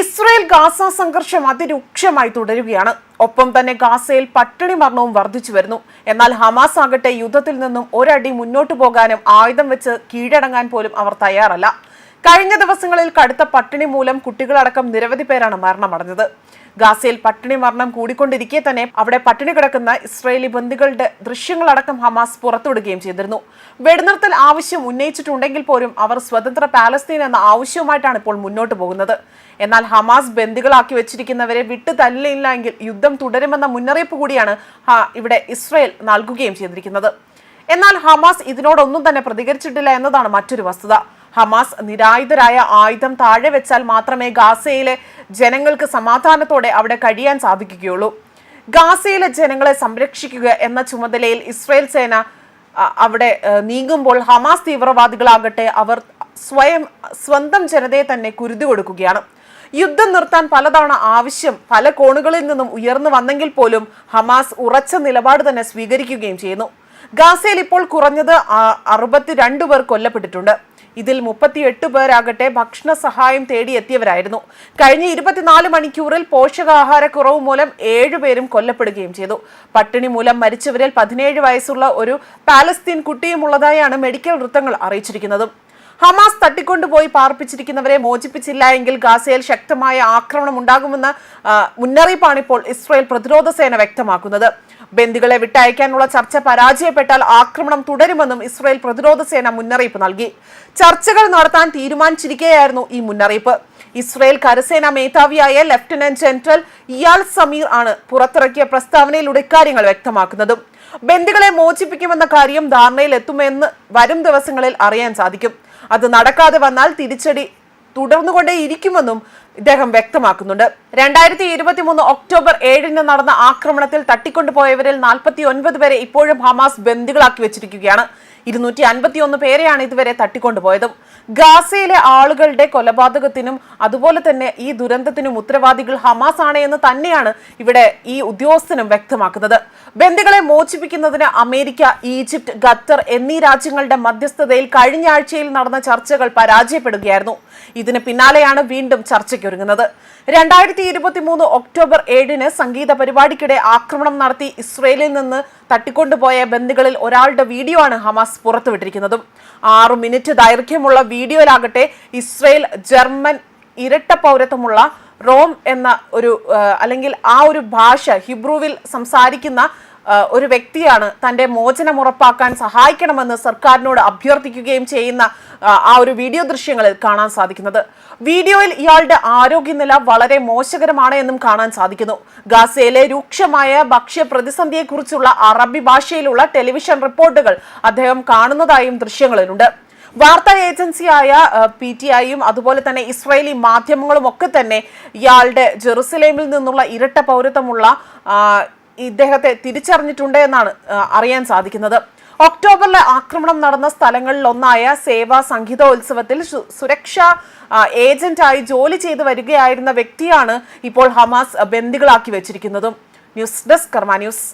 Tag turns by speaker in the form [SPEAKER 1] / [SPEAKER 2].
[SPEAKER 1] Israel Gaza സംഘർഷം അതിരൂക്ഷമായി തുടരുകയാണ്. ഒപ്പം തന്നെ ഗാസയിൽ പട്ടിണി മരണവും വർദ്ധിച്ചു വരുന്നു. എന്നാൽ ഹമാസ് ആകട്ടെ യുദ്ധത്തിൽ നിന്നും ഒരടി മുന്നോട്ടു പോകാനും ആയുധം വെച്ച് കീഴടങ്ങാൻ പോലും അവർ തയ്യാറല്ല. കഴിഞ്ഞ ദിവസങ്ങളിൽ കടുത്ത പട്ടിണി മൂലം കുട്ടികളടക്കം നിരവധി പേരാണ് മരണമടഞ്ഞത്. ഗാസയിൽ പട്ടിണി മരണം കൂടിക്കൊണ്ടിരിക്കെ തന്നെ അവിടെ പട്ടിണി കിടക്കുന്ന ഇസ്രയേലി ബന്ദികളുടെ ദൃശ്യങ്ങളടക്കം ഹമാസ് പുറത്തുവിടുകയും ചെയ്തിരുന്നു. വെടിനിർത്തൽ ആവശ്യം ഉന്നയിച്ചിട്ടുണ്ടെങ്കിൽ പോലും അവർ സ്വതന്ത്ര പാലസ്തീൻ എന്ന ആവശ്യവുമായിട്ടാണ് ഇപ്പോൾ മുന്നോട്ട് പോകുന്നത്. എന്നാൽ ഹമാസ് ബന്ദികളാക്കി വെച്ചിരിക്കുന്നവരെ വിട്ടു തല്ലില്ല എങ്കിൽ യുദ്ധം തുടരുമെന്ന മുന്നറിയിപ്പ് കൂടിയാണ് ഇവിടെ ഇസ്രയേൽ നൽകുകയും ചെയ്തിരിക്കുന്നത്. എന്നാൽ ഹമാസ് ഇതിനോടൊന്നും തന്നെ പ്രതികരിച്ചിട്ടില്ല എന്നതാണ് മറ്റൊരു വസ്തുത. ഹമാസ് നിരായുധരായ ആയുധം താഴെ വെച്ചാൽ മാത്രമേ ഗാസയിലെ ജനങ്ങൾക്ക് സമാധാനത്തോടെ അവിടെ കഴിയാൻ സാധിക്കുകയുള്ളൂ. ഗാസയിലെ ജനങ്ങളെ സംരക്ഷിക്കുക എന്ന ചുമതലയിൽ ഇസ്രയേൽ സേന അവിടെ നീങ്ങുമ്പോൾ ഹമാസ് തീവ്രവാദികളാകട്ടെ അവർ സ്വയം സ്വന്തം ജനതയെ തന്നെ കുരുതി കൊടുക്കുകയാണ്. യുദ്ധം നിർത്താൻ പലതവണ ആവശ്യം പല കോണുകളിൽ നിന്നും ഉയർന്നു വന്നെങ്കിൽ പോലും ഹമാസ് ഉറച്ച നിലപാട് തന്നെ സ്വീകരിക്കുകയും ചെയ്യുന്നു. ഗാസയിൽ ഇപ്പോൾ കുറഞ്ഞത് അറുപത്തിരണ്ട് പേർ കൊല്ലപ്പെട്ടിട്ടുണ്ട്. ഇതിൽ മുപ്പത്തിയെട്ട് പേരാകട്ടെ ഭക്ഷണ സഹായം തേടിയെത്തിയവരായിരുന്നു. കഴിഞ്ഞ ഇരുപത്തിനാല് മണിക്കൂറിൽ പോഷകാഹാരക്കുറവ് മൂലം ഏഴുപേരും കൊല്ലപ്പെടുകയും ചെയ്തു. പട്ടിണി മൂലം മരിച്ചവരിൽ പതിനേഴ് വയസ്സുള്ള ഒരു പാലസ്തീൻ കുട്ടിയുമുള്ളതായാണ് മെഡിക്കൽ വൃത്തങ്ങൾ അറിയിച്ചിരിക്കുന്നത്. ഹമാസ് തട്ടിക്കൊണ്ടുപോയി പാർപ്പിച്ചിരിക്കുന്നവരെ മോചിപ്പിച്ചില്ല എങ്കിൽ ഗാസയിൽ ശക്തമായ ആക്രമണം ഉണ്ടാകുമെന്ന മുന്നറിയിപ്പാണ് ഇപ്പോൾ ഇസ്രായേൽ പ്രതിരോധ സേന വ്യക്തമാക്കുന്നത്. ബന്ദികളെ വിട്ടയക്കാനുള്ള ചർച്ച പരാജയപ്പെട്ടാൽ ആക്രമണം തുടരുമെന്നും ഇസ്രായേൽ പ്രതിരോധ സേന മുന്നറിയിപ്പ് നൽകി. ചർച്ചകൾ നടത്താൻ തീരുമാനിച്ചിരിക്കുകയായിരുന്നു ഈ മുന്നറിയിപ്പ്. ഇസ്രായേൽ കരസേനാ മേധാവിയായ ലഫ്റ്റനന്റ് ജനറൽ ഇയാൾ സമീർ ആണ് പുറത്തിറക്കിയ പ്രസ്താവനയിലൂടെ ഇക്കാര്യങ്ങൾ വ്യക്തമാക്കുന്നതും. ബന്ദികളെ മോചിപ്പിക്കുമെന്ന കാര്യം ധാരണയിൽ എത്തുമെന്ന് വരും ദിവസങ്ങളിൽ അറിയാൻ സാധിക്കും. അത് നടക്കാതെ വന്നാൽ തിരിച്ചടി തുടർന്നുകൊണ്ടേയിരിക്കുമെന്നും ഇദ്ദേഹം വ്യക്തമാക്കുന്നുണ്ട്. രണ്ടായിരത്തി ഇരുപത്തി മൂന്ന് ഒക്ടോബർ ഏഴിന് നടന്ന ആക്രമണത്തിൽ തട്ടിക്കൊണ്ടുപോയവരിൽ നാൽപ്പത്തി ഒൻപത് പേരെ ഇപ്പോഴും ഹമാസ് ബന്ദികളാക്കി വെച്ചിരിക്കുകയാണ്. ഇരുന്നൂറ്റി അൻപത്തി ഒന്ന് പേരെയാണ് ഇതുവരെ തട്ടിക്കൊണ്ടുപോയതും. ഗാസയിലെ ആളുകളുടെ കൊലപാതകത്തിനും അതുപോലെ തന്നെ ഈ ദുരന്തത്തിനും ഉത്തരവാദികൾ ഹമാസ് ആണ് എന്ന് തന്നെയാണ് ഇവിടെ ഈ ഉദ്യോഗസ്ഥനും വ്യക്തമാക്കുന്നത്. ബന്ദികളെ മോചിപ്പിക്കുന്നതിന് അമേരിക്ക ഈജിപ്ത് ഖത്തർ എന്നീ രാജ്യങ്ങളുടെ മധ്യസ്ഥതയിൽ കഴിഞ്ഞ ആഴ്ചയിൽ നടന്ന ചർച്ചകൾ പരാജയപ്പെടുകയായിരുന്നു. ഇതിന് പിന്നാലെയാണ് വീണ്ടും ചർച്ചയ്ക്കൊരുങ്ങുന്നത് രണ്ടായിരത്തി ഇരുപത്തി മൂന്ന് ഒക്ടോബർ ഏഴിന് സംഗീത പരിപാടിക്കിടെ ആക്രമണം നടത്തി ഇസ്രയേലിൽ നിന്ന് തട്ടിക്കൊണ്ടുപോയ ബന്ധുക്കളിൽ ഒരാളുടെ വീഡിയോ ആണ് ഹമാസ് പുറത്തുവിട്ടിരിക്കുന്നതും. ആറു മിനിറ്റ് ദൈർഘ്യമുള്ള വീഡിയോയിലാകട്ടെ ഇസ്രയേൽ ജർമ്മൻ ഇരട്ട പൗരത്വമുള്ള റോം എന്ന ഒരു അല്ലെങ്കിൽ ആ ഒരു ഭാഷ ഹിബ്രുവിൽ സംസാരിക്കുന്ന ഒരു വ്യക്തിയാണ് തന്റെ മോചനം ഉറപ്പാക്കാൻ സഹായിക്കണമെന്ന് സർക്കാരിനോട് അഭ്യർത്ഥിക്കുകയും ചെയ്യുന്ന ആ, ഒരു വീഡിയോ ദൃശ്യങ്ങളിൽ കാണാൻ സാധിക്കുന്നത്. വീഡിയോയിൽ ഇയാളുടെ ആരോഗ്യനില വളരെ മോശകരമാണ് എന്നും കാണാൻ സാധിക്കുന്നു. ഗാസയിലെ രൂക്ഷമായ ഭക്ഷ്യ പ്രതിസന്ധിയെക്കുറിച്ചുള്ള അറബി ഭാഷയിലുള്ള ടെലിവിഷൻ റിപ്പോർട്ടുകൾ അദ്ദേഹം കാണുന്നതായും ദൃശ്യങ്ങളിലുണ്ട്. വാർത്താ ഏജൻസിയായ പി ടി ഐയും അതുപോലെ തന്നെ ഇസ്രയേലി മാധ്യമങ്ങളും ഒക്കെ തന്നെ ഇയാളുടെ ജെറുസലേമിൽ നിന്നുള്ള ഇരട്ട പൗരത്വമുള്ള ഇദ്ദേഹത്തെ തിരിച്ചറിഞ്ഞിട്ടുണ്ട് എന്നാണ് അറിയാൻ സാധിക്കുന്നത്. ഒക്ടോബറിലെ ആക്രമണം നടന്ന സ്ഥലങ്ങളിൽ ഒന്നായ സേവാ സംഗീതോത്സവത്തിൽ സുരക്ഷാ ഏജന്റായി ജോലി ചെയ്തു വരികയായിരുന്ന വ്യക്തിയാണ് ഇപ്പോൾ ഹമാസ് ബന്ദികളാക്കി വെച്ചിരിക്കുന്നതും. News desk Karma news.